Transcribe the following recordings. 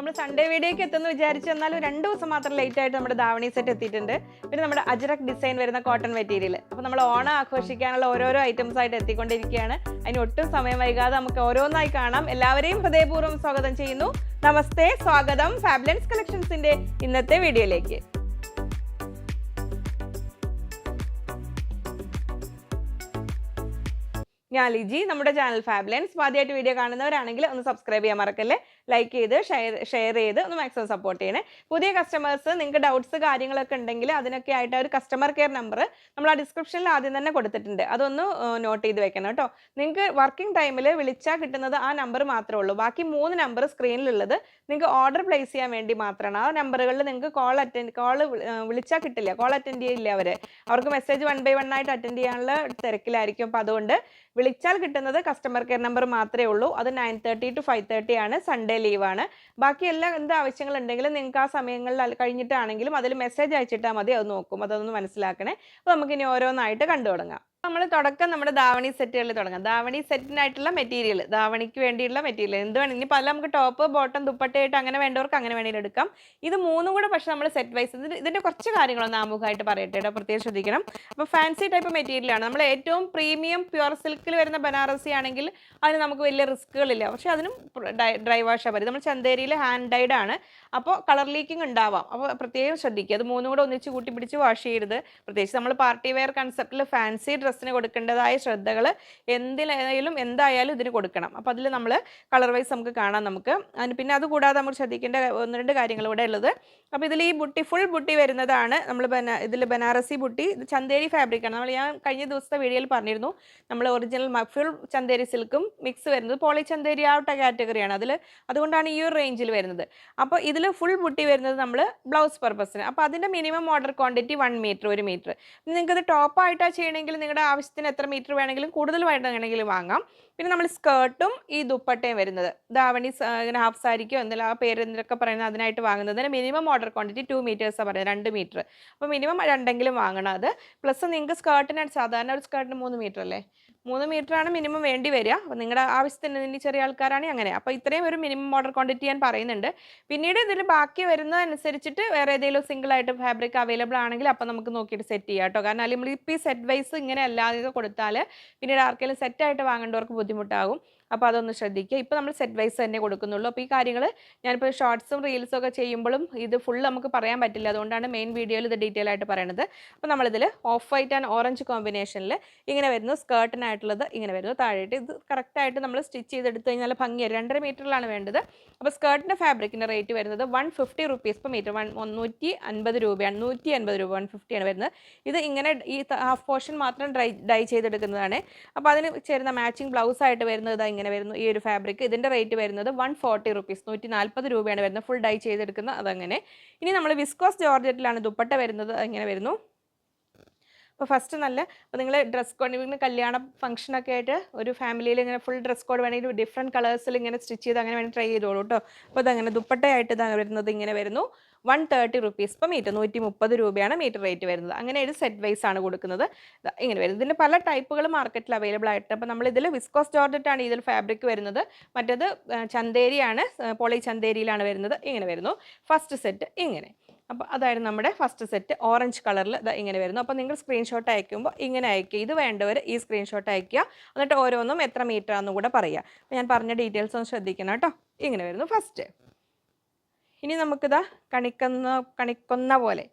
നമ്മൾ സൺഡേ വീഡിയോക്ക് എത്തുന്നു വിചാരിച്ചു രണ്ട് ദിവസം മാത്രം ലേറ്റ് ആയിട്ട് നമ്മുടെ ദാവണി സെറ്റ് എത്തിയിട്ടുണ്ട്. പിന്നെ നമ്മുടെ അജറക് ഡിസൈൻ വരുന്ന കോട്ടൺ മെറ്റീരിയൽ അപ്പോൾ നമ്മൾ ഓണം ആഘോഷിക്കാനുള്ള ഓരോരോ ഐറ്റംസ് ആയിട്ട് എത്തിക്കൊണ്ടിരിക്കുകയാണ്. അതിന് ഒട്ടും സമയം വൈകാതെ നമുക്ക് ഓരോന്നായി കാണാം. എല്ലാവരെയും ഹൃദയപൂർവം സ്വാഗതം ചെയ്യുന്നു. നമസ്തേ സ്വാഗതം ഫാബ്ലൻസ് കളക്ഷൻസിന്റെ ഇന്നത്തെ വീഡിയോയിലേക്ക്. ഞാൻ ലിജി നമ്മുടെ ചാനൽ ഫാബ്ലൻസ് ആദ്യമായിട്ട് വീഡിയോ കാണുന്നവരാണെങ്കിൽ ഒന്ന് സബ്സ്ക്രൈബ് ചെയ്യാൻ മറക്കല്ലേ? ലൈക്ക് ചെയ്ത് ഷെയർ ഷെയർ ചെയ്ത് ഒന്ന് മാക്സിമം സപ്പോർട്ട് ചെയ്യണേ. പുതിയ കസ്റ്റമേഴ്സ് നിങ്ങൾക്ക് ഡൗട്ട്സ് കാര്യങ്ങളൊക്കെ ഉണ്ടെങ്കിൽ അതിനൊക്കെ ആയിട്ട് ഒരു കസ്റ്റമർ കെയർ നമ്പർ നമ്മൾ ആ ഡിസ്ക്രിപ്ഷനിൽ ആദ്യം തന്നെ കൊടുത്തിട്ടുണ്ട്. അതൊന്ന് നോട്ട് ചെയ്ത് വെക്കണം കേട്ടോ. നിങ്ങൾക്ക് വർക്കിംഗ് ടൈമിൽ വിളിച്ചാൽ കിട്ടുന്നത് ആ നമ്പർ മാത്രമേ ഉള്ളൂ. ബാക്കി മൂന്ന് നമ്പർ സ്ക്രീനിലുള്ളത് നിങ്ങൾക്ക് ഓർഡർ പ്ലേസ് ചെയ്യാൻ വേണ്ടി മാത്രമാണ് ആ നമ്പറുകളിൽ നിങ്ങൾക്ക് കോൾ അറ്റൻഡ് കോൾ വിളിച്ചാൽ കിട്ടില്ല. കോൾ അറ്റൻഡ് ചെയ്യില്ല അവർ അവർക്ക് മെസ്സേജ് വൺ ബൈ വൺ ആയിട്ട് അറ്റൻഡ് ചെയ്യാനുള്ള തിരക്കിലായിരിക്കും. അപ്പോൾ അതുകൊണ്ട് വിളിച്ചാൽ കിട്ടുന്നത് കസ്റ്റമർ കെയർ നമ്പർ മാത്രമേ ഉള്ളൂ. അത് nine thirty two five thirty ആണ്. സൺഡേ ലീവാണ് ബാക്കി എല്ലാ എന്ത് ആവശ്യങ്ങളുണ്ടെങ്കിലും നിങ്ങൾക്ക് ആ സമയങ്ങളിൽ കഴിഞ്ഞിട്ടാണെങ്കിലും അതിൽ മെസ്സേജ് അയച്ചിട്ടാൽ മതി അത് നോക്കും അതൊന്ന് മനസ്സിലാക്കണേ. അപ്പോൾ നമുക്കിനി ഓരോന്നായിട്ട് കണ്ടു തുടങ്ങാം നമ്മൾ തുടക്കം നമ്മുടെ ധാവണി സെറ്റുകളിൽ തുടങ്ങാം. ധാവണി സെറ്റിനായിട്ടുള്ള മെറ്റീരിയൽ ധാവണിക്ക് വേണ്ടിയുള്ള മെറ്റീരിയൽ എന്ത് വേണം ഇനി പല നമുക്ക് ടോപ്പ് ബോട്ടം ദുപ്പട്ടയായിട്ട് അങ്ങനെ വേണ്ടവർക്ക് അങ്ങനെ വേണമെങ്കിൽ എടുക്കാം. ഇത് മൂന്നും കൂടെ പക്ഷേ നമ്മൾ സെറ്റ് വൈസ് ഇതിന്റെ കുറച്ച് കാര്യങ്ങളൊന്ന് ആമുഖമായിട്ട് പറയട്ടെ കേട്ടോ. പ്രത്യേകം ശ്രദ്ധിക്കണം. അപ്പോൾ ഫാൻസി ടൈപ്പ് മെറ്റീരിയലാണ് നമ്മൾ ഏറ്റവും പ്രീമിയം പ്യുവർ സിൽക്കിൽ വരുന്ന ബനാറസി ആണെങ്കിൽ അതിന് നമുക്ക് വലിയ റിസ്ക്കുകളില്ല പക്ഷേ അതിനും ഡ്രൈ വാഷാ മതി. നമ്മൾ ചന്തേരിയിൽ ഹാൻഡ് ഡൈഡ് ആണ്. അപ്പോൾ കളർ ലീക്കിംഗ് ഉണ്ടാവാം. അപ്പോൾ പ്രത്യേകം ശ്രദ്ധിക്കുക. അത് മൂന്നും കൂടെ ഒന്നിച്ച് കൂട്ടി പിടിച്ച് വാഷ് ചെയ്യരുത്. പ്രത്യേകിച്ച് നമ്മൾ പാർട്ടി വെയർ കൺസെപ്റ്റിൽ ഫാൻസി ഡ്രസ്സിന് കൊടുക്കേണ്ടതായ ശ്രദ്ധകൾ എന്തിലായാലും എന്തായാലും ഇതിന് കൊടുക്കണം. അപ്പോൾ അതിൽ നമ്മൾ കളർ വൈസ് നമുക്ക് കാണാം നമുക്ക്. പിന്നെ അതുകൂടാതെ നമ്മൾ ശ്രദ്ധിക്കേണ്ട ഒന്ന് രണ്ട് കാര്യങ്ങൾ ഇവിടെ ഉള്ളത്. അപ്പോൾ ഇതിൽ ഈ ബുട്ടി ഫുൾ ബുട്ടി വരുന്നതാണ് നമ്മൾ ബന ഇതിൽ ബനാറസി ബുട്ടി ഇത് ചന്തേരി ഫാബ്രിക്കാണ് നമ്മൾ ഞാൻ കഴിഞ്ഞ ദിവസത്തെ വീഡിയോയിൽ പറഞ്ഞിരുന്നു നമ്മൾ ഒറിജിനൽ ഫുൾ ചന്തേരി സിൽക്കും മിക്സ് വരുന്നത് പോളി ചന്തേരി ആ കാറ്റഗറിയാണ് അതിൽ അതുകൊണ്ടാണ് ഈ ഒരു റേഞ്ചിൽ വരുന്നത്. അപ്പോൾ ഇതിൽ ഫുൾ ബുട്ടി വരുന്നത് നമ്മൾ ബ്ലൗസ് പർപ്പസിന് അപ്പോൾ അതിന്റെ minimum order quantity one metre ഒരു മീറ്റർ നിങ്ങൾക്ക് ഇത് ടോപ്പായിട്ടാണ് ചെയ്യണമെങ്കിൽ നിങ്ങളുടെ ആവശ്യത്തിന് എത്ര മീറ്റർ വേണമെങ്കിലും കൂടുതൽ വേണമെങ്കിലും വാങ്ങാം. പിന്നെ നമ്മൾ സ്കേർട്ടും ഈ ദുപ്പട്ടയും വരുന്നത്. ദാവണി ഇങ്ങനെ ഹാഫ് സാരിക്കോ എന്തെങ്കിലും ആ പേര് എന്തൊക്കെ പറയുന്നത് അതിനായിട്ട് വാങ്ങുന്നതിന് മിനിമം ഓർഡർ ക്വാണ്ടിറ്റി ടു മീറ്റേഴ്സാണ് പറയുന്നത്. രണ്ട് മീറ്റർ അപ്പോൾ മിനിമം രണ്ടെങ്കിലും വാങ്ങണം അത്. പ്ലസ് നിങ്ങൾക്ക് സ്കേർട്ടിനായിട്ട് സാധാരണ ഒരു സ്കേർട്ടിന് മൂന്ന് മീറ്റർ അല്ലേ? മൂന്ന് ആണ് മിനിമം വേണ്ടി വരിക. അപ്പോൾ നിങ്ങളുടെ ആവശ്യത്തിന് ഇനി ചെറിയ ആൾക്കാരാണെങ്കിൽ അങ്ങനെ. അപ്പോൾ ഇത്രയും ഒരു മിനിമം ഓർഡർ ക്വാണ്ടിറ്റി ഞാൻ പറയുന്നുണ്ട്. പിന്നീട് ഇതിൽ ബാക്കി വരുന്നതനുസരിച്ചിട്ട് വേറെ ഏതെങ്കിലും സിംഗിൾ ആയിട്ട് ഫാബ്രിക് അവൈലബിൾ ആണെങ്കിൽ അപ്പോൾ നമുക്ക് നോക്കിയിട്ട് സെറ്റ് ചെയ്യാം കേട്ടോ. കാരണം അല്ലെങ്കിൽ ഇപ്പോൾ ഈ സെറ്റ് വൈസ് ഇങ്ങനെ അല്ലാതെ കൊടുത്താൽ പിന്നീട് ആർക്കെങ്കിലും സെറ്റായിട്ട് വാങ്ങേണ്ടവർക്ക് ബുദ്ധിമുട്ടാകും. അപ്പോൾ അതൊന്ന് ശ്രദ്ധിക്കുക. ഇപ്പോൾ നമ്മൾ സെറ്റ് വൈസ് തന്നെ കൊടുക്കുന്നുള്ളൂ. അപ്പോൾ ഈ കാര്യങ്ങൾ ഞാനിപ്പോൾ ഷോർട്സും റീൽസും ഒക്കെ ചെയ്യുമ്പോഴും ഇത് ഫുൾ നമുക്ക് പറയാൻ പറ്റില്ല. അതുകൊണ്ടാണ് മെയിൻ വീഡിയോയിൽ ഇത് ഡീറ്റെയിൽ ആയിട്ട് പറയണത്. അപ്പോൾ നമ്മളിതിൽ ഓഫ് വൈറ്റ് ആൻഡ് ഓറഞ്ച് കോമ്പിനേഷനിൽ ഇങ്ങനെ വരുന്നു. സ്കേർട്ടിനായിട്ടുള്ളത് ഇങ്ങനെ വരുന്നു. താഴെയിട്ട് ഇത് കറക്റ്റായിട്ട് നമ്മൾ സ്റ്റിച്ച് ചെയ്തെടുത്ത് കഴിഞ്ഞാൽ ഭംഗിയായി. രണ്ടര മീറ്ററിലാണ് വേണ്ടത്. അപ്പോൾ സ്കേർട്ടിന്റെ ഫാബ്രിക്കിന്റെ റേറ്റ് വരുന്നത് one fifty rupees per metre one മുന്നൂറ്റി അൻപത് രൂപയാണ്. നൂറ്റി അൻപത് രൂപ വൺ ഫിഫ്റ്റിയാണ് വരുന്നത്. ഇത് ഇങ്ങനെ ഈ ഹാഫ് പോർഷൻ മാത്രം ഡ്രൈ ഡൈ ചെയ്തെടുക്കുന്നതാണ്. അപ്പോൾ അതിന് ചേരുന്ന മാച്ചിങ് ബ്ലൗസ് ആയിട്ട് വരുന്നത് ഇതാ ഇങ്ങനെ വരുന്നു? ഈ ഒരു ഫാബ്രിക് ഇതിന്റെ റേറ്റ് വരുന്നത് വൺ ഫോർട്ടി റുപ്പീസ് നൂറ്റി നാൽപ്പത് രൂപയാണ് വരുന്നത്. ഫുൾ ഡൈ ചെയ്തെടുക്കുന്നത് അതങ്ങനെ. ഇനി നമ്മൾ വിസ്കോസ് ജോർജറ്റിലാണ് ദുപ്പട്ട വരുന്നത്. ഇങ്ങനെ വരുന്നു? അപ്പോൾ ഫസ്റ്റ് നല്ല അപ്പോൾ നിങ്ങൾ ഡ്രസ് കോഡ് ഇങ്ങനെ കല്യാണ ഫംഗ്ഷനൊക്കെ ആയിട്ട് ഒരു ഫാമിലിയിൽ ഇങ്ങനെ ഫുൾ ഡ്രസ് കോഡ് വേണമെങ്കിൽ ഡിഫറെന്റ് കളേഴ്സിൽ ഇങ്ങനെ സ്റ്റിച്ച് ചെയ്ത് അങ്ങനെ വേണമെങ്കിൽ ട്രൈ ചെയ്തോളൂ കേട്ടോ അപ്പോൾ അതങ്ങനെ ദുപ്പട്ടയായിട്ട് ഇതാണ് വരുന്നത് ഇങ്ങനെ വരുന്നു. വൺ തേർട്ടി റുപ്പീസ് ഇപ്പം മീറ്റർ നൂറ്റി മുപ്പത് രൂപയാണ് മീറ്റർ റേറ്റ് വരുന്നത്. അങ്ങനെ ഒരു സെറ്റ് വൈസ് ആണ് കൊടുക്കുന്നത്. ഇങ്ങനെ വരുന്നത്. ഇതിന്റെ പല ടൈപ്പുകൾ മാർക്കറ്റിൽ അവൈലബിൾ ആയിട്ട് അപ്പോൾ നമ്മൾ ഇതിൽ വിസ്കോസ് ജോർജറ്റാണ് ഇതിൽ ഫാബ്രിക് വരുന്നത്. മറ്റേത് ചന്തേരിയാണ് പോളി ചന്തേരിയിലാണ് വരുന്നത്. ഇങ്ങനെ വരുന്നു. ഫസ്റ്റ് സെറ്റ് ഇങ്ങനെ. അപ്പോൾ അതായിരുന്നു നമ്മുടെ ഫസ്റ്റ് സെറ്റ് ഓറഞ്ച് കളറിൽ ഇങ്ങനെ വരുന്നു. അപ്പോൾ നിങ്ങൾ സ്ക്രീൻഷോട്ട് അയക്കുമ്പോൾ ഇങ്ങനെ അയക്കുക ഇത് വേണ്ടവർ ഈ സ്ക്രീൻഷോട്ട് അയക്കുക എന്നിട്ട് ഓരോന്നും എത്ര മീറ്റർ ആണെന്നും കൂടെ പറയുക. അപ്പോൾ ഞാൻ പറഞ്ഞ ഡീറ്റെയിൽസ് ഒന്ന് ശ്രദ്ധിക്കണം കേട്ടോ. ഇങ്ങനെ വരുന്നു ഫസ്റ്റ് ഇനി നമുക്കിതാ കണിക്കുന്ന കണിക്കുന്ന പോലെ.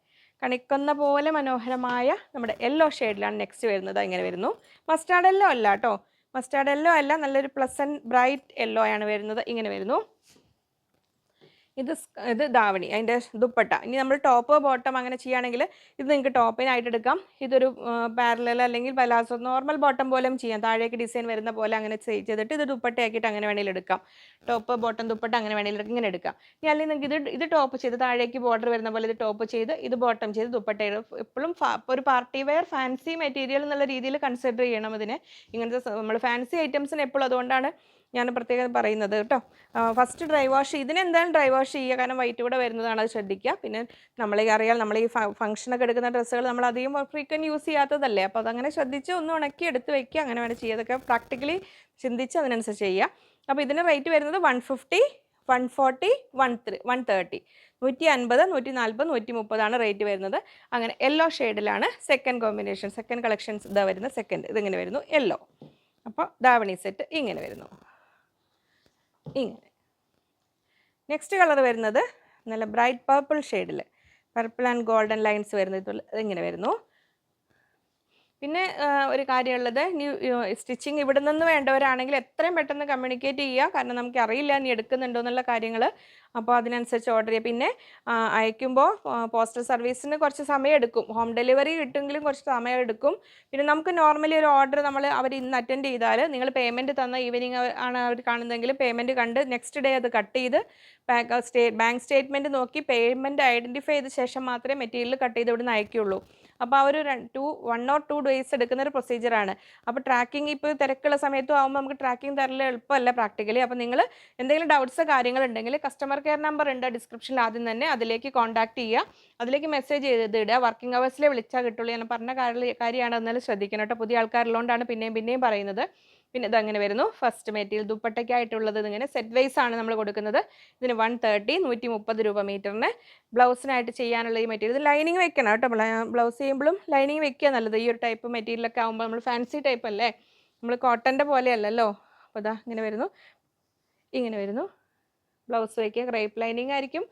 കണിക്കുന്ന പോലെ മനോഹരമായ നമ്മുടെ യെല്ലോ ഷെയ്ഡിലാണ് നെക്സ്റ്റ് വരുന്നത്. ഇങ്ങനെ വരുന്നു. മസ്റ്റാർഡ് യെല്ലോ അല്ല കേട്ടോ. മസ്റ്റാർഡ് യെല്ലോ അല്ല. നല്ലൊരു പ്ലസന്റ് ബ്രൈറ്റ് യെല്ലോ ആണ് വരുന്നത്. ഇങ്ങനെ വരുന്നു. ഇത് ഇത് ധാവണി അതിന്റെ ദുപ്പട്ട. ഇനി നമ്മൾ ടോപ്പ് ബോട്ടം അങ്ങനെ ചെയ്യുകയാണെങ്കിൽ ഇത് നിങ്ങൾക്ക് ടോപ്പിനായിട്ട് എടുക്കാം. ഇതൊരു പാരലൽ അല്ലെങ്കിൽ പലാസോ നോർമൽ ബോട്ടം പോലെയും ചെയ്യാം. താഴേക്ക് ഡിസൈൻ വരുന്ന പോലെ അങ്ങനെ ചെയ്- ചെയ്തിട്ട് ഇത് ദുപ്പട്ടയാക്കിയിട്ട് അങ്ങനെ വേണമെങ്കിൽ എടുക്കാം. ടോപ്പ് ബോട്ടം ദുപ്പട്ട അങ്ങനെ വേണമെങ്കിൽ ഇങ്ങനെ എടുക്കാം. ഇനി അല്ലെങ്കിൽ നിങ്ങൾക്ക് ഇത് ഇത് ടോപ്പ് ചെയ്ത് താഴേക്ക് ബോർഡർ വരുന്ന പോലെ ഇത് ടോപ്പ് ചെയ്ത് ഇത് ബോട്ടം ചെയ്ത് ദുപ്പട്ട എപ്പോഴും ഒരു പാർട്ടി വെയർ ഫാൻസി മെറ്റീരിയൽ എന്നുള്ള രീതിയിൽ കൺസിഡർ ചെയ്യണം ഇതിനെ. ഇങ്ങനത്തെ നമ്മൾ ഫാൻസി ഐറ്റംസിന് എപ്പോഴും അതുകൊണ്ടാണ് ഞാൻ പ്രത്യേകം പറയുന്നത് കേട്ടോ. ഫസ്റ്റ് ഡ്രൈ വാഷ് ഇതിനെന്താണ് ഡ്രൈ വാഷ് ചെയ്യുക? കാരണം വൈറ്റ് കൂടെ വരുന്നതാണ് അത് ശ്രദ്ധിക്കുക. പിന്നെ നമ്മൾ അറിയാം നമ്മൾ ഈ ഫംഗ്ഷനൊക്കെ എടുക്കുന്ന ഡ്രസ്സുകൾ നമ്മൾ അധികം ഫ്രീക്വന്റ് യൂസ് ചെയ്യാത്തതല്ലേ? അപ്പോൾ അതങ്ങനെ ശ്രദ്ധിച്ച് ഒന്ന് ഉണക്കി എടുത്ത് വെക്കുക. അങ്ങനെ വേണം ചെയ്യുക. അതൊക്കെ പ്രാക്ടിക്കലി ചിന്തിച്ച് അതിനനുസരിച്ച് ചെയ്യുക. അപ്പോൾ ഇതിന് റേറ്റ് വരുന്നത് one fifty one forty one three one thirty നൂറ്റി അൻപത് നൂറ്റി നാൽപ്പത് നൂറ്റി മുപ്പതാണ് റേറ്റ് വരുന്നത്. അങ്ങനെ യെല്ലോ ഷെയ്ഡിലാണ് സെക്കൻഡ് കോമ്പിനേഷൻ സെക്കൻഡ് കളക്ഷൻസ് ഇതാ വരുന്ന സെക്കൻഡ് ഇതിങ്ങനെ വരുന്നു. യെല്ലോ അപ്പോൾ ദാവണി സെറ്റ് ഇങ്ങനെ വരുന്നു. ഇങ്ങനെ. നെക്സ്റ്റ് കളർ വരുന്നത് നല്ല ബ്രൈറ്റ് പർപ്പിൾ ഷെയ്ഡിൽ പർപ്പിൾ ആൻഡ് ഗോൾഡൻ ലൈൻസ് വരുന്നത് ഇങ്ങനെ വരുന്നു. പിന്നെ ഒരു കാര്യമുള്ളത് ന്യൂ സ്റ്റിച്ചിങ് ഇവിടെ നിന്ന് വേണ്ടവരാണെങ്കിൽ എത്രയും പെട്ടെന്ന് കമ്മ്യൂണിക്കേറ്റ് ചെയ്യുക. കാരണം നമുക്ക് അറിയില്ല നീ എടുക്കുന്നുണ്ടോ എന്നുള്ള കാര്യങ്ങൾ. അപ്പോൾ അതിനനുസരിച്ച് ഓർഡർ ചെയ്യുക. പിന്നെ അയക്കുമ്പോൾ പോസ്റ്റൽ സർവീസിന് കുറച്ച് സമയം എടുക്കും. ഹോം ഡെലിവറി കിട്ടുമെങ്കിലും കുറച്ച് സമയം എടുക്കും. പിന്നെ നമുക്ക് നോർമലി ഒരു ഓർഡർ നമ്മൾ അവർ ഇന്ന് അറ്റൻഡ് ചെയ്താൽ നിങ്ങൾ പേയ്മെന്റ് തന്ന ഈവനിങ് ആണ് അവർ കാണുന്നതെങ്കിൽ പേയ്മെന്റ് കണ്ട് നെക്സ്റ്റ് ഡേ അത് കട്ട് ചെയ്ത് ബാങ്ക് സ്റ്റേറ്റ്മെന്റ് നോക്കി പേയ്മെന്റ് ഐഡന്റിഫൈ ചെയ്ത ശേഷം മാത്രമേ മെറ്റീരിയൽ കട്ട് ചെയ്ത് ഇവിടുന്ന് അയക്കുകയുള്ളൂ. അപ്പോൾ ആ ഒരു two one or two days എടുക്കുന്ന ഒരു പ്രൊസീജിയറാണ് അപ്പോൾ ട്രാക്കിംഗ് ഇപ്പോൾ തിരക്കുള്ള സമയത്തും ആകുമ്പോൾ നമുക്ക് ട്രാക്കിംഗ് തരൽ എളുപ്പമല്ല പ്രാക്ടിക്കലി അപ്പോൾ നിങ്ങൾ എന്തെങ്കിലും ഡൗട്ട്സ് കാര്യങ്ങളുണ്ടെങ്കിൽ കസ്റ്റമർ കെയർ നമ്പർ ഉണ്ട് ഡിസ്ക്രിപ്ഷനിൽ ആദ്യം തന്നെ അതിലേക്ക് കോൺടാക്ട് ചെയ്യുക. അതിലേക്ക് മെസ്സേജ് ചെയ്ത് ഇടുക വർക്കിംഗ് അവേഴ്സിലെ വിളിച്ചാൽ കിട്ടുള്ളൂ ഞാൻ പറഞ്ഞ കാര്യ- കാര്യമാണ് എന്നാലും ശ്രദ്ധിക്കണം കേട്ടോ. പുതിയ ആൾക്കാരുള്ളതുകൊണ്ടാണ് പിന്നെയും പിന്നെയും പറയുന്നത്. പിന്നെ ഇതങ്ങനെ വരുന്നു. ഫസ്റ്റ് മെറ്റീരിയൽ ദുപ്പട്ടയ്ക്കായിട്ടുള്ളത് ഇതിങ്ങനെ സെറ്റ് വൈസ് ആണ് നമ്മൾ കൊടുക്കുന്നത്. ഇതിന് വൺ തേർട്ടി നൂറ്റി മുപ്പത് രൂപ മീറ്ററിന് ബ്ലൗസിനായിട്ട് ചെയ്യാനുള്ള ഈ മെറ്റീരിയൽ ലൈനിങ് വെക്കണം കേട്ടോ. ബ്ലൗസ് ചെയ്യുമ്പോഴും ലൈനിങ് വെക്കുക നല്ലത്. ഈ ഒരു ടൈപ്പ് മെറ്റീരിയലൊക്കെ ആകുമ്പോൾ നമ്മൾ ഫാൻസി ടൈപ്പ് അല്ലേ? നമ്മൾ കോട്ടന്റെ പോലെയല്ലല്ലോ അപ്പോൾ ഇതാ ഇങ്ങനെ വരുന്നു. ഇങ്ങനെ വരുന്നു. ബ്ലൗസ് വയ്ക്കുക ക്രേപ്പ് ലൈനിങ് ആയിരിക്കും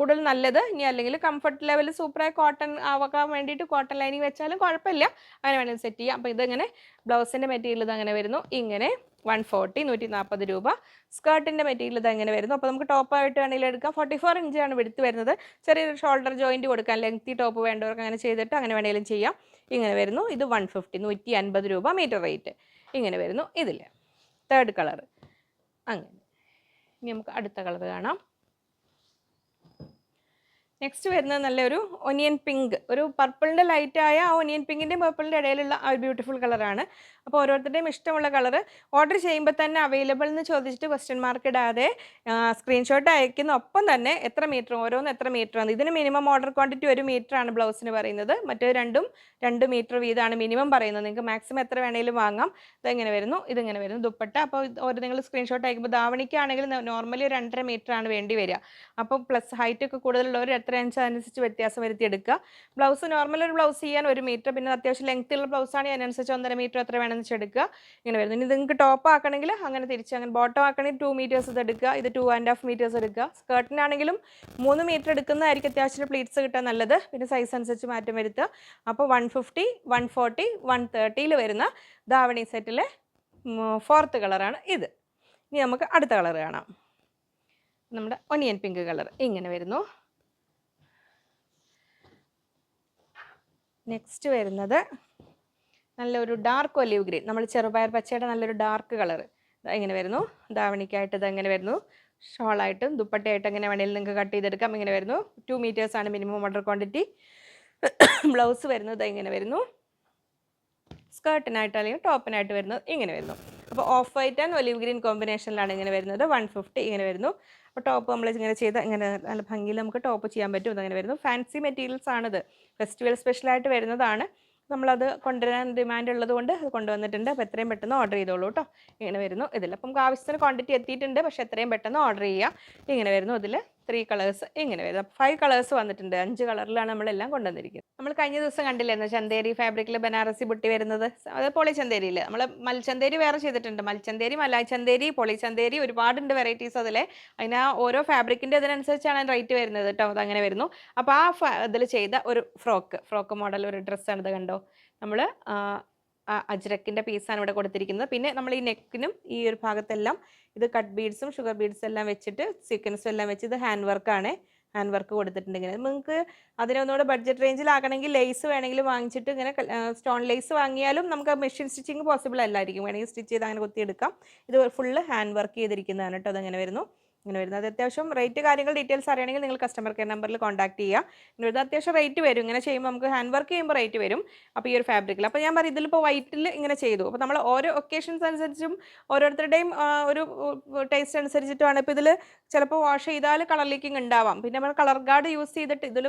കൂടുതൽ നല്ലത്. ഇനി അല്ലെങ്കിൽ കംഫർട്ട് ലെവൽ സൂപ്പറായി കോട്ടൺ ആവാൻ വേണ്ടിയിട്ട് കോട്ടൺ ലൈനിങ് വെച്ചാലും കുഴപ്പമില്ല. അങ്ങനെ വേണമെങ്കിൽ സെറ്റ് ചെയ്യാം. അപ്പോൾ ഇതങ്ങനെ ബ്ലൗസിന്റെ മെറ്റീരിയൽ ഇത് അങ്ങനെ വരുന്നു. ഇങ്ങനെ വൺ ഫോർട്ടി നൂറ്റി നാൽപ്പത് രൂപ. സ്കേർട്ടിന്റെ മെറ്റീരിയൽ ഇത് അങ്ങനെ വരുന്നു. അപ്പോൾ നമുക്ക് ടോപ്പ് ആയിട്ട് വേണമെങ്കിൽ എടുക്കാം. ഫോർട്ടി ഫോർ ഇഞ്ചാണ് വിടുത്ത് വരുന്നത്. ചെറിയൊരു ഷോൾഡർ ജോയിന്റ് കൊടുക്കാൻ ലെങ്തി ടോപ്പ് വേണ്ടവർക്ക് അങ്ങനെ ചെയ്തിട്ട് അങ്ങനെ വേണമെങ്കിലും ചെയ്യാം. ഇങ്ങനെ വരുന്നു. ഇത് വൺ ഫിഫ്റ്റി നൂറ്റി അൻപത് രൂപ മീറ്റർ റേറ്റ് ഇങ്ങനെ വരുന്നു ഇതിൽ തേർഡ് കളർ അങ്ങനെ. ഇനി നമുക്ക് അടുത്ത കളർ കാണാം. നെക്സ്റ്റ് വരുന്നത് നല്ലൊരു ഒനിയൻ പിങ്ക് ഒരു പർപ്പിളിന്റെ ലൈറ്റായ ആ ഒനിയൻ പിങ്കിന്റെയും പർപ്പിളിന്റെ ഇടയിലുള്ള ആ ഒരു ബ്യൂട്ടിഫുൾ കളറാണ് അപ്പോൾ ഓരോരുത്തരുടെയും ഇഷ്ടമുള്ള കളർ ഓർഡർ ചെയ്യുമ്പോൾ തന്നെ അവൈലബിൾ എന്ന് ചോദിച്ചിട്ട് ക്വസ്റ്റ്യൻ മാർക്ക് ഇടാതെ സ്ക്രീൻഷോട്ട് അയക്കുന്ന ഒപ്പം തന്നെ എത്ര മീറ്റർ ഓരോന്ന് എത്ര മീറ്റർ ആണ്. ഇതിന് മിനിമം ഓർഡർ ക്വാണ്ടിറ്റി ഒരു മീറ്റർ ആണ് ബ്ലൗസിന് പറയുന്നത്. മറ്റേ രണ്ടും രണ്ട് മീറ്റർ വീതമാണ് മിനിമം പറയുന്നത്. നിങ്ങൾക്ക് മാക്സിമം എത്ര വേണമെങ്കിലും വാങ്ങാം. ഇതെങ്ങനെ വരുന്നു? ഇതിങ്ങനെ വരുന്നു. ദുപ്പട്ട. അപ്പോൾ ഒരു നിങ്ങൾ സ്ക്രീൻഷോട്ട് അയക്കുമ്പോൾ ധാവണിക്കാണെങ്കിൽ നോർമലി രണ്ടര മീറ്റർ ആണ് വേണ്ടി വരിക. അപ്പോൾ പ്ലസ് ഹൈറ്റ് ഒക്കെ കൂടുതലുള്ളവർ എത്ര ഇഞ്ച് അനുസരിച്ച് വ്യത്യാസം വരുത്തി എടുക്കുക ബ്ലൗസ് നോർമൽ ഒരു ബ്ലൗസ് ചെയ്യാൻ ഒരു മീറ്റർ പിന്നെ അത്യാവശ്യം ബ്ലൗസ് ആണ് അതിനനുസരിച്ച് ഒന്നര മീറ്റർ എത്ര വേണമെന്ന് വെച്ച് എടുക്കുക. ഇങ്ങനെ വരുന്നു. ഇനി നിങ്ങൾക്ക് ടോപ്പ് ആക്കണമെങ്കിൽ അങ്ങനെ തിരിച്ച് അങ്ങനെ ബോട്ടം ആക്കണമെങ്കിൽ ടു മീറ്റേഴ്സ് ഇത് എടുക്കുക. ഇത് ടു ആൻഡ് ഹാഫ് മീറ്റേഴ്സ് എടുക്കുക. സ്കേർട്ടിനാണെങ്കിലും മൂന്ന് മീറ്റർ എടുക്കുന്നതായിരിക്കും അത്യാവശ്യം പ്ലീറ്റ്സ് കിട്ടാൻ നല്ലത്. പിന്നെ സൈസ് അനുസരിച്ച് മാറ്റം വരുത്തുക. അപ്പോൾ one fifty one forty one തേർട്ടിയിൽ വരുന്ന ധാവണി സെറ്റിലെ ഫോർത്ത് കളറാണ് ഇത്. ഇനി നമുക്ക് അടുത്ത കളർ കാണാം. നമ്മുടെ ഒനിയൻ പിങ്ക് കളർ ഇങ്ങനെ വരുന്നു. നെക്സ്റ്റ് വരുന്നത് നല്ലൊരു ഡാർക്ക് ഒലിവ് ഗ്രീൻ നമ്മൾ ചെറുപയർ പച്ചയുടെ നല്ലൊരു ഡാർക്ക് കളർ ഇങ്ങനെ വരുന്നു. ധാവണിക്കായിട്ട് ഇത് എങ്ങനെ വരുന്നു. ഷോളായിട്ടും ദുപ്പട്ടയായിട്ട് എങ്ങനെ വേണമെങ്കിലും നിങ്ങൾക്ക് കട്ട് ചെയ്തെടുക്കാം. ഇങ്ങനെ വരുന്നു. ടു മീറ്റേഴ്സ് ആണ് മിനിമം ഓർഡർ ക്വാണ്ടിറ്റി ബ്ലൗസ് വരുന്നത് ഇങ്ങനെ വരുന്നു. സ്കേർട്ടിനായിട്ട് അല്ലെങ്കിൽ ടോപ്പിനായിട്ട് വരുന്നത് ഇങ്ങനെ വരുന്നു. അപ്പോൾ off white and olive green കോമ്പിനേഷനിലാണ് ഇങ്ങനെ വരുന്നത്. വൺ ഫിഫ്റ്റി ഇങ്ങനെ വരുന്നു. അപ്പോൾ ടോപ്പ് നമ്മൾ ഇങ്ങനെ ചെയ്ത് ഇങ്ങനെ നല്ല ഭംഗിയിൽ നമുക്ക് ടോപ്പ് ചെയ്യാൻ പറ്റും അങ്ങനെ വരുന്നു. ഫാൻസി മെറ്റീരിയൽസ് ആണിത്. ഫെസ്റ്റിവൽ സ്പെഷ്യലായിട്ട് വരുന്നതാണ്. നമ്മളത് കൊണ്ടുവരാൻ ഡിമാൻഡ് ഉള്ളതുകൊണ്ട് അത് കൊണ്ടുവന്നിട്ടുണ്ട്. അപ്പോൾ എത്രയും പെട്ടെന്ന് ഓർഡർ ചെയ്തോളൂ കേട്ടോ ഇങ്ങനെ വരുന്നു ഇതിൽ അപ്പം നമുക്ക് ആവശ്യത്തിന് ക്വാണ്ടിറ്റി എത്തിയിട്ടുണ്ട്. പക്ഷേ എത്രയും പെട്ടെന്ന് ഓർഡർ ചെയ്യുക ഇങ്ങനെ വരുന്നു ഇതിൽ ത്രീ കളേഴ്സ് ഇങ്ങനെ വരും. ഫൈവ് കളേഴ്സ് വന്നിട്ടുണ്ട്. അഞ്ച് കളറിലാണ് നമ്മളെല്ലാം കൊണ്ടുവന്നിരിക്കുന്നത്. നമ്മൾ കഴിഞ്ഞ ദിവസം കണ്ടില്ലായിരുന്നു ചന്തേരി ഫാബ്രിക്കിൽ ബനാറസി ബുട്ടി വരുന്നത്? അത് പൊളി ചന്തേരിയിൽ നമ്മൾ മൽച്ചന്തേരി വേറെ ചെയ്തിട്ടുണ്ട്. മൽച്ചന്തേരി മലായ് ചന്തേരി പൊളി ചന്തേരി ഒരുപാടുണ്ട് വെറൈറ്റീസ് അതിൽ അതിന് ഓരോ ഫാബ്രിക്കിന്റെ ഇതിനനുസരിച്ചാണ് റേറ്റ് വരുന്നത് കേട്ടോ അതങ്ങനെ വരുന്നു. അപ്പോൾ ആ ഇതിൽ ചെയ്ത ഒരു ഫ്രോക്ക്. ഫ്രോക്ക് മോഡൽ ഒരു ഡ്രസ്സാണ് ഇത് കണ്ടോ? നമ്മൾ അജ്രക്കിന്റെ പീസാണ് ഇവിടെ കൊടുത്തിരിക്കുന്നത്. പിന്നെ നമ്മൾ ഈ നെക്കിനും ഈ ഒരു ഭാഗത്തെല്ലാം ഇത് കട്ട് ബീഡ്സും ഷുഗർ ബീഡ്സും എല്ലാം വെച്ചിട്ട് സീക്വൻസും എല്ലാം വെച്ച് ഇത് ഹാൻഡ് വർക്കാണ് ഹാൻഡ് വർക്ക് കൊടുത്തിട്ടുണ്ട് നിങ്ങൾക്ക് അതിനൊന്നുകൂടെ ബഡ്ജറ്റ് റേഞ്ചിലാകണമെങ്കിൽ ലേസ് വേണമെങ്കിൽ വാങ്ങിച്ചിട്ട് ഇങ്ങനെ സ്റ്റോൺ ലേസ് വാങ്ങിയാലും നമുക്ക് മെഷീൻ സ്റ്റിച്ചിങ് പോസിബിൾ അല്ലായിരിക്കും. വേണമെങ്കിൽ സ്റ്റിച്ച് ചെയ്ത് അങ്ങനെ കുത്തിയെടുക്കാം. ഇത് ഫുള്ള് ഹാൻഡ് വർക്ക് ചെയ്തിരിക്കുന്നതാണ് കേട്ടോ. അതങ്ങനെ വരുന്നു. ഇങ്ങനെ വരുന്നത്. അത് അത്യാവശ്യം റേറ്റ് കാര്യങ്ങൾ ഡീറ്റെയിൽസ് അറിയണമെങ്കിൽ നിങ്ങൾ കസ്റ്റമർ കെയർ നമ്പറിൽ കോൺടാക്ട് ചെയ്യുക. ഇങ്ങനെ വരുന്നത് അത്യാവശ്യം റേറ്റ് വരും. ഇങ്ങനെ ചെയ്യുമ്പോൾ നമുക്ക് ഹാൻഡ് വർക്ക് ചെയ്യുമ്പോൾ റേറ്റ് വരും. അപ്പോൾ ഈ ഒരു ഫാബ്രിക്കിൽ അപ്പോൾ ഞാൻ പറയും ഇതിലിപ്പോൾ വൈറ്റിൽ ഇങ്ങനെ ചെയ്തു. അപ്പോൾ നമ്മൾ ഓരോ ഒക്കേഷൻസ് അനുസരിച്ചും ഓരോരുത്തരുടെയും ഒരു ടേസ്റ്റ് അനുസരിച്ചിട്ടുമാണ് ഇപ്പോൾ ഇതിൽ ചിലപ്പോൾ വാഷ് ചെയ്താൽ കളർ ലീക്കിംഗ് ഉണ്ടാവാം. പിന്നെ നമ്മൾ കളർ ഗാർഡ് യൂസ് ചെയ്തിട്ട് ഇതിൽ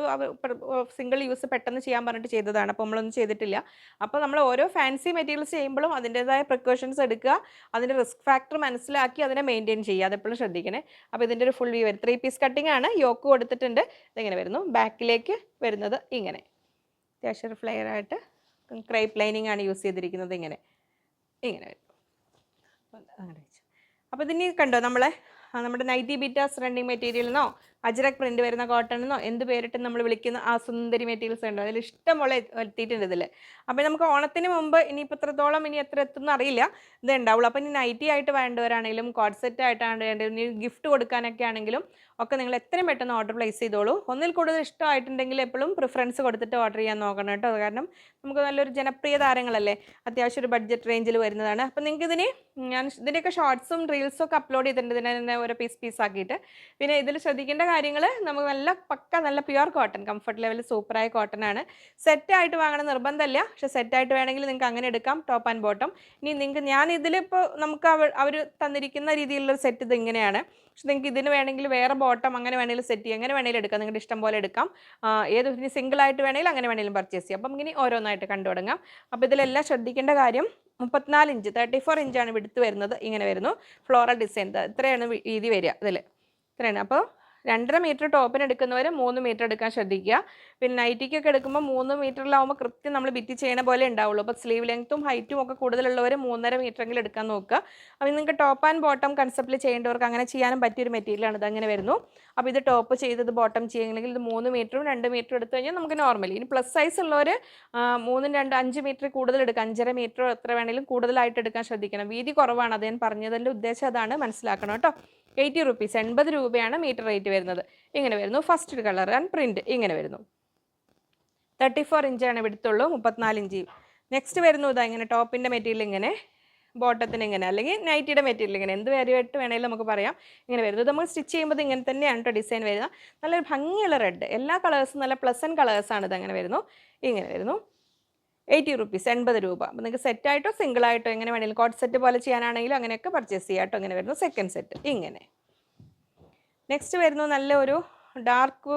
സിംഗിൾ യൂസ് പെട്ടെന്ന് ചെയ്യാൻ പറഞ്ഞിട്ട് ചെയ്തതാണ്. അപ്പോൾ നമ്മളൊന്നും ചെയ്തിട്ടില്ല. അപ്പോൾ നമ്മൾ ഓരോ ഫാൻസി മെറ്റീരിയൽസ് ചെയ്യുമ്പോഴും അതിന്റെതായ പ്രിക്കോഷൻസ് എടുക്കുക. അതിന്റെ റിസ്ക് ഫാക്ടർ മനസ്സിലാക്കി അതിനെ മെയിന്റെയിൻ ചെയ്യുക. അതെപ്പോഴും ശ്രദ്ധിക്കണേ. അപ്പോൾ ഇതിന്റെ ഒരു ഫുൾ വ്യൂ വരും. ത്രീ പീസ് കട്ടിംഗ് ആണ്. യോക്ക് കൊടുത്തിട്ടുണ്ട്. ഇതിങ്ങനെ വരുന്നു? ബാക്കിലേക്ക് വരുന്നത് ഇങ്ങനെ. അത്യാവശ്യം ഒരു ഫ്ലെയർ ആയിട്ട് ക്രൈപ്പ് ലൈനിങ് ആണ് യൂസ് ചെയ്തിരിക്കുന്നത് ഇങ്ങനെ. ഇങ്ങനെ വരും. അങ്ങനെ അപ്പോൾ ഇതിനി കണ്ടോ നമ്മളെ നമ്മുടെ നൈറ്റി ബീറ്റാസ് റണ്ണിങ് മെറ്റീരിയൽ എന്നോ അജ്രക് പ്രിന്റ് വരുന്ന കോട്ടൺ എന്നോ എന്ത് പേരിട്ട് നമ്മൾ വിളിക്കുന്ന ആ സുന്ദരി മെറ്റീരിയൽസ് ഉണ്ടോ അതിൽ ഇഷ്ടംപോലെ എത്തിയിട്ടുണ്ട് ഇതിൽ അപ്പോൾ നമുക്ക് ഓണത്തിന് മുമ്പ് ഇനിയിപ്പോൾ എത്രത്തോളം ഇനി എത്ര എത്തുന്ന അറിയില്ല. ഇത് ഉണ്ടാവുള്ളൂ അപ്പോൾ ഇനി നൈറ്റി ആയിട്ട് വേണ്ടവരാണെങ്കിലും കോഡ്സെറ്റ് ആയിട്ടാണ് വേണ്ടത് ഇനി ഗിഫ്റ്റ് കൊടുക്കാനൊക്കെ ആണെങ്കിലും ഒക്കെ നിങ്ങൾ എത്രയും പെട്ടെന്ന് ഓർഡർ പ്ലേസ് ചെയ്തോളൂ. ഒന്നിൽ കൂടുതൽ ഇഷ്ടമായിട്ടുണ്ടെങ്കിൽ എപ്പോഴും പ്രിഫറൻസ് കൊടുത്തിട്ട് ഓർഡർ ചെയ്യാൻ നോക്കണം കേട്ടോ. കാരണം നമുക്ക് നല്ലൊരു ജനപ്രിയ താരങ്ങളല്ലേ? അത്യാവശ്യം ഒരു ബഡ്ജറ്റ് റേഞ്ചിൽ വരുന്നതാണ്. അപ്പം നിങ്ങൾക്ക് ഇതിന് ഞാൻ ഇതിന്റെയൊക്കെ ഷോർട്സും റീൽസും ഒക്കെ അപ്ലോഡ് ചെയ്തിട്ടുണ്ട്. ഇതിനെ ഓരോ പീസ് പീസ് ആക്കിയിട്ട്. പിന്നെ ഇതിൽ ശ്രദ്ധിക്കേണ്ട കാര്യങ്ങൾ നമുക്ക് നല്ല പക്ക നല്ല പ്യുവർ കോട്ടൺ കംഫർട്ട് ലെവൽ സൂപ്പറായ കോട്ടൺ ആണ്. സെറ്റായിട്ട് വാങ്ങണം നിർബന്ധമല്ല പക്ഷെ സെറ്റായിട്ട് വേണമെങ്കിൽ നിങ്ങൾക്ക് അങ്ങനെ എടുക്കാം ടോപ്പ് ആൻഡ് ബോട്ടം ഇനി നിങ്ങൾക്ക് ഞാൻ ഇതിലിപ്പോൾ നമുക്ക് അവർ തന്നിരിക്കുന്ന രീതിയിലുള്ള സെറ്റ് ഇത് ഇങ്ങനെയാണ്. പക്ഷെ നിങ്ങൾക്ക് ഇതിന് വേണമെങ്കിൽ വേറെ ബോട്ടം അങ്ങനെ വേണമെങ്കിലും സെറ്റ് ചെയ്യാം. അങ്ങനെ വേണമെങ്കിലും എടുക്കാം. നിങ്ങളുടെ ഇഷ്ടം പോലെ എടുക്കാം. ഏത് ഇനി സിംഗിൾ ആയിട്ട് വേണമെങ്കിൽ അങ്ങനെ വേണമെങ്കിലും പർച്ചേസ് ചെയ്യാം. അപ്പം ഇനി ഓരോന്നായിട്ട് കണ്ടു തുടങ്ങാം. അപ്പോൾ ഇതിലെല്ലാം ശ്രദ്ധിക്കേണ്ട കാര്യം മുപ്പത്തിനാല് ഇഞ്ച് തേർട്ടി ഫോർ ഇഞ്ചാണ് വിടുത്ത് വരുന്നത്. ഇങ്ങനെ വരുന്നു. ഫ്ലോറൽ ഡിസൈൻ ഇത്രയാണ് രീതി വരിക ഇതിൽ ഇത്രയാണ്. അപ്പോൾ രണ്ടര മീറ്റർ ടോപ്പിന് എടുക്കുന്നവർ മൂന്ന് മീറ്റർ എടുക്കാൻ ശ്രദ്ധിക്കുക. പിന്നെ നൈറ്റിക്കൊക്കെ എടുക്കുമ്പോൾ മൂന്ന് മീറ്ററിലാവുമ്പോൾ കൃത്യം നമ്മൾ ബിറ്റി ചെയ്യണ പോലെ ഉണ്ടാവുള്ളൂ. അപ്പോൾ സ്ലീവ് ലെങ്ത്തും ഹൈറ്റും ഒക്കെ കൂടുതലുള്ളവർ മൂന്നര മീറ്ററെങ്കിലും എടുക്കാൻ നോക്കുക. അപ്പോൾ നിങ്ങൾക്ക് ടോപ്പ് ആൻഡ് ബോട്ടം കൺസെപ്റ്റിൽ ചെയ്യേണ്ടവർക്ക് അങ്ങനെ ചെയ്യാനും പറ്റിയൊരു മെറ്റീരിയലാണ് ഇത് അങ്ങനെ വരുന്നു. അപ്പോൾ ഇത് ടോപ്പ് ചെയ്തത് ബോട്ടം ചെയ്യുകയാണെങ്കിൽ ഇത് മൂന്ന് മീറ്ററും രണ്ട് മീറ്ററും എടുത്തു കഴിഞ്ഞാൽ നമുക്ക് നോർമലി ഇനി പ്ലസ് സൈസ് ഉള്ളവർ മൂന്നും രണ്ട് അഞ്ച് മീറ്റർ കൂടുതൽ എടുക്കുക. അഞ്ചര മീറ്റർ എത്ര വേണമെങ്കിലും കൂടുതലായിട്ട് എടുക്കാൻ ശ്രദ്ധിക്കണം. വീതി കുറവാണ്. അത് ഞാൻ പറഞ്ഞതിന്റെ ഉദ്ദേശം അതാണ്. മനസ്സിലാക്കണം കേട്ടോ. എയ്റ്റി റുപ്പീസ് എൺപത് രൂപയാണ് മീറ്റർ റേറ്റ് വരുന്നത്. ഇങ്ങനെ വരുന്നു. ഫസ്റ്റ് കളർ ആൻഡ് പ്രിന്റ് ഇങ്ങനെ വരുന്നു. തേർട്ടി ഫോർ ഇഞ്ചാണ് എടുത്തുള്ളൂ മുപ്പത്തിനാല് ഇഞ്ച്. നെക്സ്റ്റ് വരുന്നു ഇതാ ഇങ്ങനെ ടോപ്പിന്റെ മെറ്റീരിയൽ ഇങ്ങനെ ബോട്ടത്തിന് ഇങ്ങനെ അല്ലെങ്കിൽ നൈറ്റിയുടെ മെറ്റീരിയൽ ഇങ്ങനെ. എന്ത് കാര്യമായിട്ട് വേണമെങ്കിലും നമുക്ക് പറയാം. ഇങ്ങനെ വരുന്നത് നമ്മൾ സ്റ്റിച്ച് ചെയ്യുമ്പോൾ ഇങ്ങനെ തന്നെയാണ് കേട്ടോ ഡിസൈൻ വരുന്നത്. നല്ലൊരു ഭംഗിയുള്ള റെഡ് എല്ലാ കളേഴ്സും നല്ല പ്ലസന്റ് കളേഴ്സാണ് ഇത് അങ്ങനെ വരുന്നു. ഇങ്ങനെ വരുന്നു. എയ്റ്റി റുപ്പീസ് എൺപത് രൂപ. അപ്പോൾ നിങ്ങൾക്ക് സെറ്റായിട്ടോ സിംഗിളായിട്ടോ എങ്ങനെ വേണമെങ്കിലും കോട്ട് സെറ്റ് പോലെ ചെയ്യാനാണെങ്കിലും അങ്ങനെയൊക്കെ പർച്ചേസ് ചെയ്യാട്ടോ. ഇങ്ങനെ വരുന്നു സെക്കൻഡ് സെറ്റ് ഇങ്ങനെ. നെക്സ്റ്റ് വരുന്നു നല്ല ഒരു ഡാർക്ക്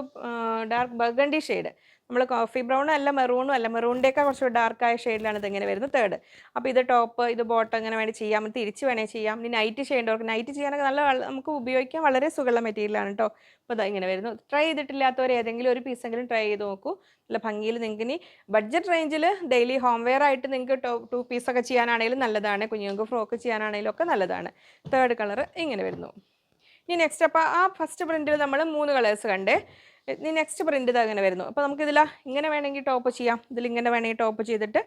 ഡാർക്ക് ബർഗണ്ടി ഷെയ്ഡ് നമ്മൾ കോഫി ബ്രൗണും അല്ല മെറൂണും അല്ല. മെറൂണിന്റെയൊക്കെ കുറച്ച് ഡാർക്കായ ഷെയ്ഡിലാണ് ഇതിങ്ങനെ വരുന്നത്. തേർഡ് അപ്പോൾ ഇത് ടോപ്പ് ഇത് ബോട്ടം ഇങ്ങനെ വേണേൽ ചെയ്യാം. തിരിച്ച് വേണേൽ ചെയ്യാം. ഇനി നൈറ്റ് ചെയ്യേണ്ടവർക്ക് നൈറ്റ് ചെയ്യാനൊക്കെ നല്ല നമുക്ക് ഉപയോഗിക്കാൻ വളരെ സുഖമുള്ള മെറ്റീരിയലാണ് കേട്ടോ അപ്പോൾ ഇതാ ഇങ്ങനെ വരുന്നു. ട്രൈ ചെയ്തിട്ടില്ലാത്തവർ ഏതെങ്കിലും ഒരു പീസെങ്കിലും ട്രൈ ചെയ്ത് നോക്കൂ. നല്ല ഭംഗിയിൽ നിങ്ങൾക്ക് ഇനി ബഡ്ജറ്റ് റേഞ്ചിൽ ഡെയിലി ഹോംവെയർ ആയിട്ട് നിങ്ങൾക്ക് ടോ ടു പീസൊക്കെ ചെയ്യാനാണെങ്കിലും നല്ലതാണ്. കുഞ്ഞുങ്ങൾക്ക് ഫ്രോക്ക് ചെയ്യാനാണെങ്കിലും ഒക്കെ നല്ലതാണ്. തേർഡ് കളർ ഇങ്ങനെ വരുന്നു. ഇനി നെക്സ്റ്റ് അപ്പോൾ ആ ഫസ്റ്റ് പ്രിന്റിൽ നമ്മൾ മൂന്ന് കളേഴ്സ് കണ്ടേ. ഇനി നെക്സ്റ്റ് പ്രിന്റ് ഇത് അങ്ങനെ വരുന്നു. അപ്പോൾ നമുക്ക് ഇതിൽ ഇങ്ങനെ വേണമെങ്കിൽ ടോപ്പ് ചെയ്യാം. ഇതിൽ ഇങ്ങനെ വേണമെങ്കിൽ ടോപ്പ് ചെയ്തിട്ട്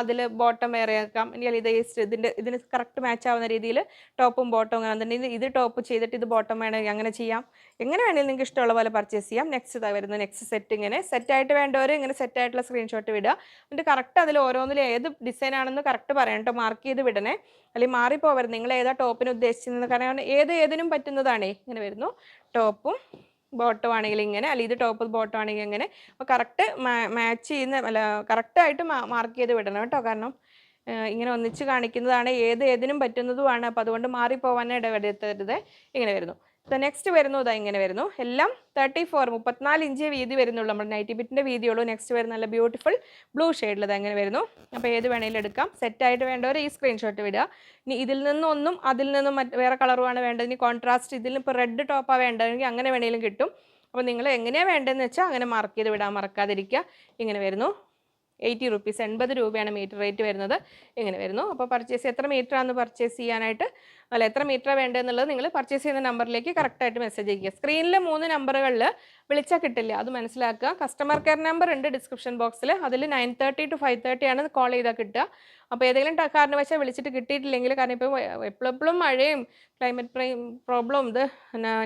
അതിൽ ബോട്ടം വേറെ ആക്കാം. ഇനി ഇത് ഇതിന്റെ ഇതിന് കറക്റ്റ് മാച്ച് ആവുന്ന രീതിയിൽ ടോപ്പും ബോട്ടവും അങ്ങനെ തന്നെ. ഇത് ടോപ്പ് ചെയ്തിട്ട് ഇത് ബോട്ടം വേണമെങ്കിൽ അങ്ങനെ ചെയ്യാം. എങ്ങനെ വേണമെങ്കിലും നിങ്ങൾക്ക് ഇഷ്ടമുള്ള പോലെ പർച്ചേസ് ചെയ്യാം. നെക്സ്റ്റ് ഇതാ വരുന്നത് നെക്സ്റ്റ് സെറ്റ് ഇങ്ങനെ. സെറ്റായിട്ട് വേണ്ടവർ ഇങ്ങനെ സെറ്റായിട്ടുള്ള സ്ക്രീൻഷോട്ട് വിടുക. എന്നിട്ട് കറക്റ്റ് അതിൽ ഓരോന്നിലും ഏത് ഡിസൈൻ ആണെന്ന് കറക്റ്റ് കേട്ടോ. മാർക്ക് ചെയ്ത് വിടണേ. അല്ലെങ്കിൽ മാറിപ്പോവരുത്. നിങ്ങൾ ഏതാ ടോപ്പിന് ഉദ്ദേശിച്ചത് കാരണം ഏത് ഏതിനും പറ്റുന്നതാണേ. ഇങ്ങനെ വരുന്നു. ടോപ്പും ബോട്ടം ആണെങ്കിൽ ഇങ്ങനെ അല്ലെങ്കിൽ ഇത് ടോപ്പ് ബോട്ടം ആണെങ്കിൽ ഇങ്ങനെ. അപ്പോൾ കറക്റ്റ് മാച്ച് ചെയ്യുന്ന അല്ല കറക്റ്റായിട്ട് മാർക്ക് ചെയ്ത് വിടണം കേട്ടോ. കാരണം ഇങ്ങനെ ഒന്നിച്ച് കാണിക്കുന്നതാണ് ഏത് ഏതിനും പറ്റുന്നതുമാണ്. അപ്പോൾ അതുകൊണ്ട് മാറിപ്പോവാൻ ഇടവരുത്തരുത്. ഇങ്ങനെ വരുന്നു. നെക്സ്റ്റ് വരുന്നു ഇതാ ഇങ്ങനെ വരുന്നു. എല്ലാം തേർട്ടി ഫോർ മുപ്പത്തിനാല് ഇഞ്ച് വീതി വരുന്നുള്ളൂ. നമ്മുടെ നൈറ്റി ബിറ്റിന്റെ വീതിയുള്ളൂ. നെക്സ്റ്റ് വരുന്ന നല്ല ബ്യൂട്ടിഫുൾ ബ്ലൂ ഷെയ്ഡിൽ അങ്ങനെ വരുന്നു. അപ്പോൾ ഏത് വേണമെങ്കിലും എടുക്കാം. സെറ്റായിട്ട് വേണ്ടവർ ഈ സ്ക്രീൻഷോട്ട് വിടുക ഇനി ഇതിൽ നിന്നൊന്നും അതിൽ നിന്നും വേറെ കളറുമാണ് വേണ്ടത്. ഇനി കോൺട്രാസ്റ്റ് ഇതിൽ ഇപ്പോൾ റെഡ് ടോപ്പാണ് വേണ്ടതെങ്കിൽ അങ്ങനെ വേണമെങ്കിലും കിട്ടും. അപ്പോൾ നിങ്ങൾ എങ്ങനെയാണ് വേണ്ടതെന്ന് വെച്ചാൽ അങ്ങനെ മാർക്ക് ചെയ്ത് വിടാൻ മറക്കാതിരിക്കുക. ഇങ്ങനെ വരുന്നു. എയ്റ്റി റുപ്പീസ് എൺപത് രൂപയാണ് മീറ്റർ റേറ്റ് വരുന്നത്. ഇങ്ങനെ വരുന്നു. അപ്പോൾ പർച്ചേസ് എത്ര മീറ്റർ ആണെന്ന് പർച്ചേസ് ചെയ്യാനായിട്ട് അല്ല എത്ര മീറ്റർ വേണ്ടതെന്നുള്ളത് നിങ്ങൾ പർച്ചേസ് ചെയ്യുന്ന നമ്പറിലേക്ക് കറക്റ്റായിട്ട് മെസ്സേജ് ചെയ്യുക സ്ക്രീനിൽ മൂന്ന് നമ്പറുകളിൽ വിളിച്ചാൽ കിട്ടില്ല. അത് മനസ്സിലാക്കുക. കസ്റ്റമർ കെയർ നമ്പർ ഉണ്ട് ഡിസ്ക്രിപ്ഷൻ ബോക്സിൽ അതിൽ nine thirty two five thirty ആണ് കോൾ ചെയ്താൽ കിട്ടുക. അപ്പോൾ ഏതെങ്കിലും കാരണം കാരണവശാൽ വിളിച്ചിട്ട് കിട്ടിയിട്ടില്ലെങ്കിൽ കാരണം ഇപ്പോൾ എപ്പോഴെപ്പോഴും മഴയും ക്ലൈമറ്റ് പ്രോബ്ലം ഇത്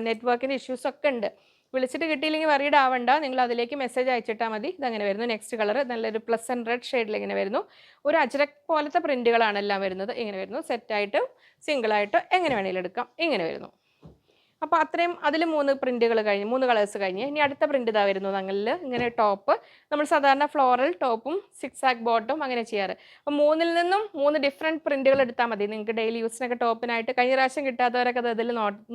നെറ്റ്വർക്കിന്റെ ഇഷ്യൂസൊക്കെ ഉണ്ട്. വിളിച്ചിട്ട് കിട്ടിയില്ലെങ്കിൽ വറീഡ് ആവണ്ട. നിങ്ങൾ അതിലേക്ക് മെസ്സേജ് അയച്ചിട്ടാൽ മതി. ഇതങ്ങനെ വരുന്നു. നെക്സ്റ്റ് കളർ നല്ലൊരു പ്ലസ് ആൻഡ് റെഡ് ഷെയ്ഡിൽ ഇങ്ങനെ വരുന്നു. ഒരു അജര പോലത്തെ പ്രിന്റുകളാണ് എല്ലാം വരുന്നത്. ഇങ്ങനെ വരുന്നു. സെറ്റായിട്ടും സിംഗിളായിട്ടോ എങ്ങനെ വേണമെങ്കിലും എടുക്കാം. ഇങ്ങനെ വരുന്നു. അപ്പോൾ അത്രയും അതിൽ മൂന്ന് പ്രിന്റുകൾ കഴിഞ്ഞ് മൂന്ന് കളേഴ്സ് കഴിഞ്ഞ്. ഇനി അടുത്ത പ്രിന്റ് ഇതാ വരുന്നു അങ്ങനെ ഇങ്ങനെ ടോപ്പ്. നമ്മൾ സാധാരണ ഫ്ലോറൽ ടോപ്പും സിക്സ് ആക്ക് ബോട്ടും അങ്ങനെ ചെയ്യാറ്. അപ്പോൾ മൂന്നിൽ നിന്നും മൂന്ന് ഡിഫറെന്റ് പ്രിന്റുകൾ എടുത്താൽ മതി. നിങ്ങൾക്ക് ഡെയിലി യൂസിനൊക്കെ ടോപ്പിനായിട്ട് കഴിഞ്ഞ പ്രാവശ്യം കിട്ടാത്തവരൊക്കെ അത്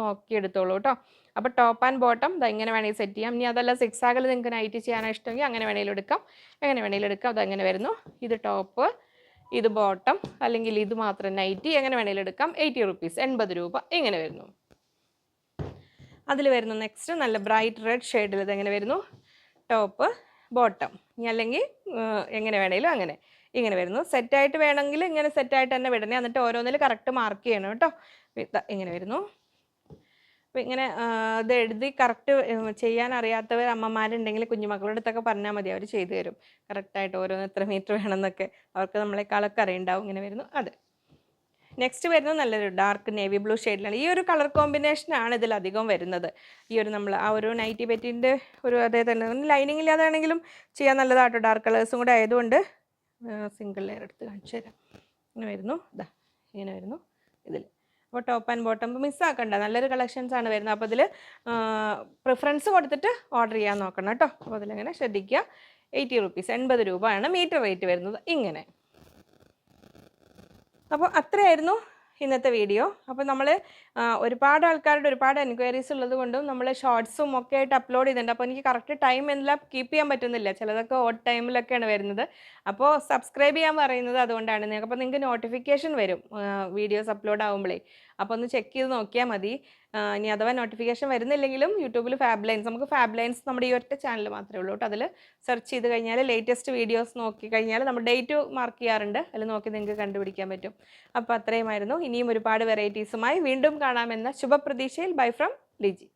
നോക്കി എടുത്തോളൂ കേട്ടോ അപ്പോൾ ടോപ്പ് ആൻഡ് ബോട്ടം ഇത് എങ്ങനെ വേണമെങ്കിൽ സെറ്റ് ചെയ്യാം. ഇനി അതല്ല സിക്സ് ആക്കിൽ നിങ്ങൾക്ക് നൈറ്റ് ചെയ്യാനോ ഇഷ്ടമെങ്കിൽ അങ്ങനെ വേണമെങ്കിലും എടുക്കാം. എങ്ങനെ വേണമെങ്കിലും എടുക്കാം. അതങ്ങനെ വരുന്നു. ഇത് ടോപ്പ് ഇത് ബോട്ടം അല്ലെങ്കിൽ ഇത് മാത്രം നൈറ്റി എങ്ങനെ വേണമെങ്കിലും എടുക്കാം. എയ്റ്റി റുപ്പീസ് എൺപത് രൂപ ഇങ്ങനെ വരുന്നു. അതിൽ വരുന്നു നെക്സ്റ്റ് നല്ല ബ്രൈറ്റ് റെഡ് ഷെയ്ഡിൽ ഇതെങ്ങനെ വരുന്നു? ടോപ്പ് ബോട്ടം അല്ലെങ്കിൽ എങ്ങനെ വേണേലും അങ്ങനെ. ഇങ്ങനെ വരുന്നു. സെറ്റായിട്ട് വേണമെങ്കിൽ ഇങ്ങനെ സെറ്റായിട്ട് തന്നെ വിടണേ. എന്നിട്ട് ഓരോന്നിൽ കറക്റ്റ് മാർക്ക് ചെയ്യണം കേട്ടോ. ഇങ്ങനെ വരുന്നു. അപ്പോൾ ഇങ്ങനെ ഇത് എഴുതി കറക്റ്റ് ചെയ്യാൻ അറിയാത്തവർ അമ്മമാരുണ്ടെങ്കിൽ കുഞ്ഞുമക്കളുടെ അടുത്തൊക്കെ പറഞ്ഞാൽ മതി. അവർ ചെയ്തു തരും. കറക്റ്റായിട്ട് ഓരോന്ന് എത്ര മീറ്റർ വേണമെന്നൊക്കെ അവർക്ക് നമ്മളെക്കാളൊക്കെ അറിയുണ്ടാവും. ഇങ്ങനെ വരുന്നു. അത്. നെക്സ്റ്റ് വരുന്നത് നല്ലൊരു ഡാർക്ക് നേവി ബ്ലൂ ഷെയ്ഡിലാണ് ഈ ഒരു കളർ കോമ്പിനേഷനാണ് ഇതിൽ അധികം വരുന്നത്. ഈ ഒരു നമ്മൾ ആ ഒരു നൈറ്റി പെറ്റിന്റെ ഒരു അതേ തന്നെ. ലൈനിങ് ഇല്ലാതാണെങ്കിലും ചെയ്യാൻ നല്ലതാട്ടോ ഡാർക്ക് കളേഴ്സും കൂടെ ആയതുകൊണ്ട് സിംഗിൾ ലെയർ എടുത്ത് കാണിച്ചു തരാം. ഇങ്ങനെ വരുന്നു. ഇതാ ഇങ്ങനെ വരുന്നു ഇതിൽ അപ്പോൾ ടോപ്പ് ആൻഡ് ബോട്ടം മിസ്സാക്കണ്ട നല്ലൊരു കളക്ഷൻസ് ആണ് വരുന്നത്. അപ്പോൾ ഇതിൽ പ്രിഫറൻസ് കൊടുത്തിട്ട് ഓർഡർ ചെയ്യാൻ നോക്കണം കേട്ടോ അപ്പോൾ അതിലിങ്ങനെ ശ്രദ്ധിക്കുക. എയ്റ്റി റുപ്പീസ് എൺപത് രൂപയാണ് മീറ്റർ റേറ്റ് വരുന്നത്. ഇങ്ങനെ. അപ്പോൾ അത്രയായിരുന്നു ഇന്നത്തെ വീഡിയോ. അപ്പോൾ നമ്മൾ ഒരുപാട് ആൾക്കാരുടെ ഒരുപാട് എൻക്വയറീസ് ഉള്ളത് കൊണ്ടും നമ്മൾ ഷോർട്സും ഒക്കെ ആയിട്ട് അപ്ലോഡ് ചെയ്യുന്നുണ്ട് അപ്പോൾ എനിക്ക് കറക്റ്റ് ടൈം എല്ലാം കീപ്പ് ചെയ്യാൻ പറ്റുന്നില്ല. ചിലതൊക്കെ ഓട്ട് ടൈമിലൊക്കെയാണ് വരുന്നത്. അപ്പോൾ സബ്സ്ക്രൈബ് ചെയ്യാൻ പറയുന്നത് അതുകൊണ്ടാണ്. നിങ്ങൾക്ക് അപ്പോൾ നിങ്ങൾക്ക് നോട്ടിഫിക്കേഷൻ വരും വീഡിയോസ് അപ്ലോഡ് ആകുമ്പോഴേ അപ്പോൾ ഒന്ന് ചെക്ക് ചെയ്ത് നോക്കിയാൽ മതി. ഇനി അഥവാ നോട്ടിഫിക്കേഷൻ വരുന്നില്ലെങ്കിലും യൂട്യൂബിൽ ഫാബ് ലൈൻസ് നമുക്ക് ഫാബ് ലൈൻസ് നമ്മുടെ ഈ ഒറ്റ ചാനൽ മാത്രമേ ഉള്ളൂ കേട്ടോ. അതിൽ സെർച്ച് ചെയ്ത് കഴിഞ്ഞാൽ ലേറ്റസ്റ്റ് വീഡിയോസ് നോക്കി കഴിഞ്ഞാൽ നമ്മൾ ഡേറ്റ് മാർക്ക് ചെയ്യാറുണ്ട്. അതിൽ നോക്കി നിങ്ങൾക്ക് കണ്ടുപിടിക്കാൻ പറ്റും. അപ്പോൾ അത്രയുമായിരുന്നു. ഇനിയും ഒരുപാട് വെറൈറ്റീസുമായി വീണ്ടും കാണാമെന്ന ശുഭപ്രതീക്ഷയിൽ ബൈ ഫ്രം ലിജി.